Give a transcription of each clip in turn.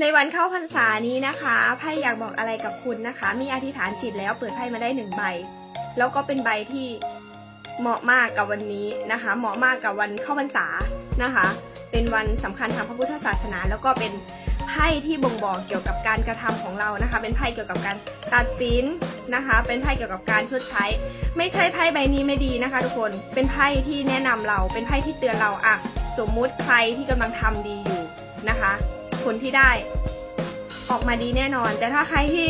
ในวันเข้าพรรษานี้นะคะไพ่อยากบอกอะไรกับคุณนะคะ มีอธิษฐานจิตแล้วเปิดไพ่มาได้หนึ่งใบ แล้วก็เป็นใบที่เหมาะมากกับวันนี้นะคะ เหมาะมากกับวันเข้าพรรษานะคะ เป็นวันสำคัญทางพระพุทธศาสนา แล้วก็เป็นไพ่ที่บ่งบอกเกี่ยวกับการกระทำของเรานะคะ เป็นไพ่เกี่ยวกับการตัดสินนะคะ เป็นไพ่เกี่ยวกับการชดใช้ ไม่ใช่ไพ่ใบนี้ไม่ดีนะคะ ทุกคนเป็นไพ่ที่แนะนำเรา เป็นไพ่ที่เตือนเราอะสมมุติใครที่กำลังทำดีอยู่นะคะ ผลที่ได้ ออกมาดีแน่นอน แต่ถ้าใครที่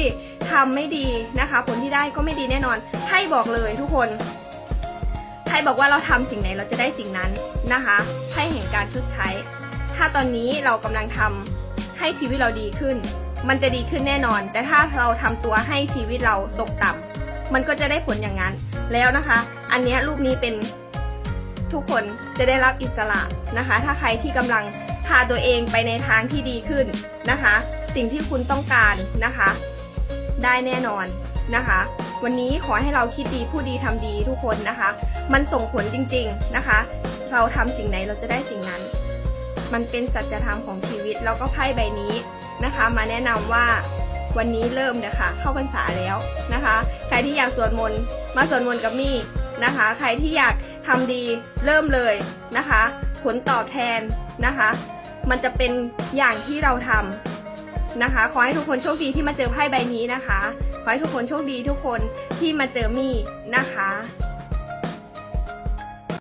ทำไม่ดีนะคะ ผลที่ได้ก็ไม่ดีแน่นอนไพ่บอกเลยทุกคนไพ่บอกว่าเราทำสิ่งไหนเราจะได้สิ่งนั้นนะคะไพ่แห่งการชดใช้ ถ้าตอนนี้เรากำลังทำให้ชีวิตเราดีขึ้น มันจะดีขึ้นแน่นอน แต่ถ้าเราทำตัวให้ชีวิตเราตกต่ำมันก็จะได้ผลอย่างนั้น แล้วนะคะ อันนี้รูปนี้เป็นทุกคนจะได้รับอิสระนะคะ ถ้าใครที่กำลังาตัวเองไปในทางที่ดีขึ้นนะคะ สิ่งที่คุณต้องการนะคะ ได้แน่นอนนะคะ วันนี้ขอให้เราคิดดีพูดดีทำดีทุกคนนะคะ มันส่งผลจริง ๆนะคะ เราทำสิ่งไหนเราจะได้สิ่งนั้น มันเป็นสัจธรรมของชีวิตแล้วก็ไพ่ใบนี้นะคะ มาแนะนำว่าวันนี้เริ่มนะคะเข้าพรรษาแล้วนะคะ ใครที่อยากสวดมนต์มาสวดมนต์กับมี่นะคะ ใครที่อยากทำดีเริ่มเลยนะคะ ผลตอบแทนนะคะ มันจะเป็นอย่างที่เราทำนะคะ ขอให้ทุกคนโชคดีที่มาเจอไพ่ใบนี้นะคะ ขอให้ทุกคนโชคดีทุกคนที่มาเจอมี่นะคะ